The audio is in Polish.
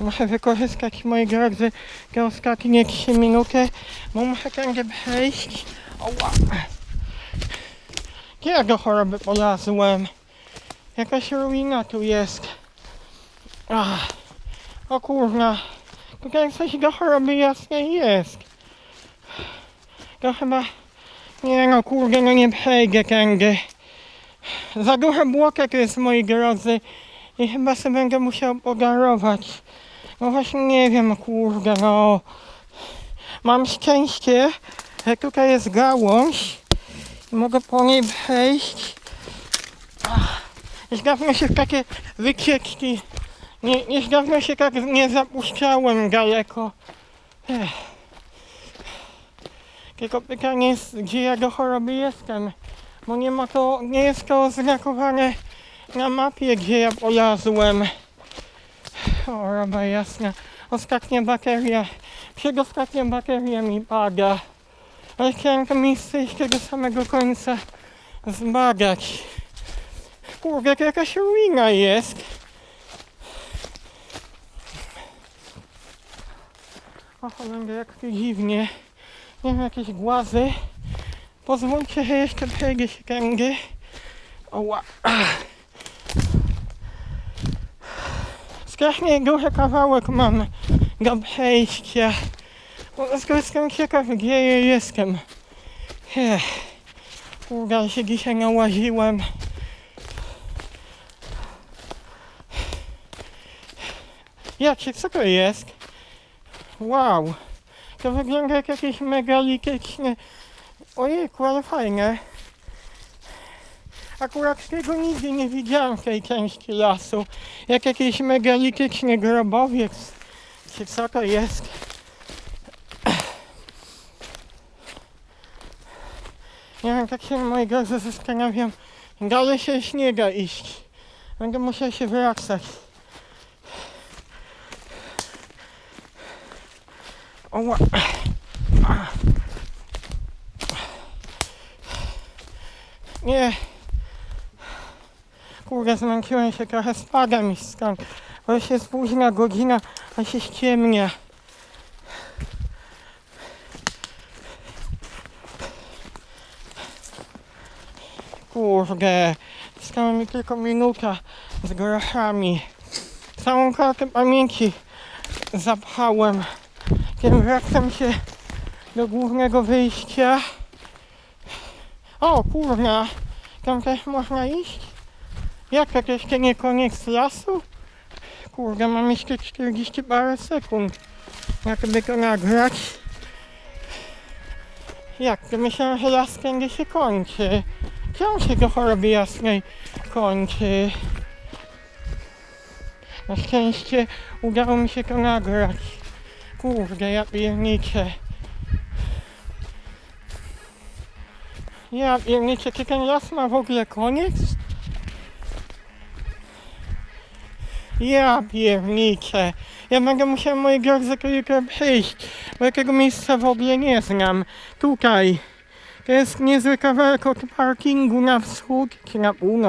Muszę wykorzystać moje drodzy te ostatnie 3 minuty, bo muszę tędy przejść. Oła. Gdzie ja do choroby polazłem? Jakaś ruina tu jest. Ach. O kurna. Tutaj coś do choroby jasnej jest. To chyba... Nie no kurde, no nie przejdę tędy. Za duże błoto tu jest moi drodzy. I chyba sobie będę musiał podarować. No właśnie nie wiem, kurde, no. Mam szczęście, że tutaj jest gałąź. I mogę po niej przejść. Ach, Już dawno się w takie wycieczki, nie, już dawno się tak nie zapuszczałem daleko. Ech. Tylko pytanie jest, gdzie ja do choroby jestem. Bo nie ma to, nie jest to oznakowane na mapie, gdzie ja polazłem. O, roba jasna. Ostatnia bateria, przedostatnia bateria mi pada. Ale chciałem to miejsce jeszcze do samego końca zbadać. Kurde, to jakaś ruina jest. O cholera, jak tu dziwnie. Nie wiem, jakieś głazy. Pozwólcie, że jeszcze przejdę się tędy. Oła. Strasznie duży kawałek mam do przejścia. Po prostu jestem ciekaw, gdzie jestem. Ech. Się dzisiaj nałaziłem. Jakie, co to jest? Wow. To wygląda jak jakieś megalityczne... Ojejku, ale fajne. Akurat tego nigdy nie widziałem tej części lasu. Jak jakiś megalityczny grobowiec. Czy co to jest? Nie wiem, tak się drodzy zastanawiam. Dalej się już nie da iść. Będę musiał się wracać. Oła. Nie. Kurde, zmęczyłem się trochę, spadam już stąd. Bo już jest późna godzina, a się ściemnia. Kurde, została mi tylko minuta z groszami. Całą kartę pamięci zapchałem. Tym wracam się do głównego wyjścia. O kurna, tam też można iść? Jak to jeszcze nie koniec lasu? Kurde, mam jeszcze 40 parę sekund. Jakby to nagrać. Jak to myślałem, że las tędy się kończy. Czemu się do choroby jasnej kończy? Na szczęście udało mi się to nagrać. Kurde, ja pierniczę. Ja pierniczę, czy ten las ma w ogóle koniec? Ja pierniczę. Ja będę musiał to jutro przyjść, bo ja tego miejsca w ogóle nie znam. Tutaj. To jest niezły kawałek od parkingu na wschód, czy na północ.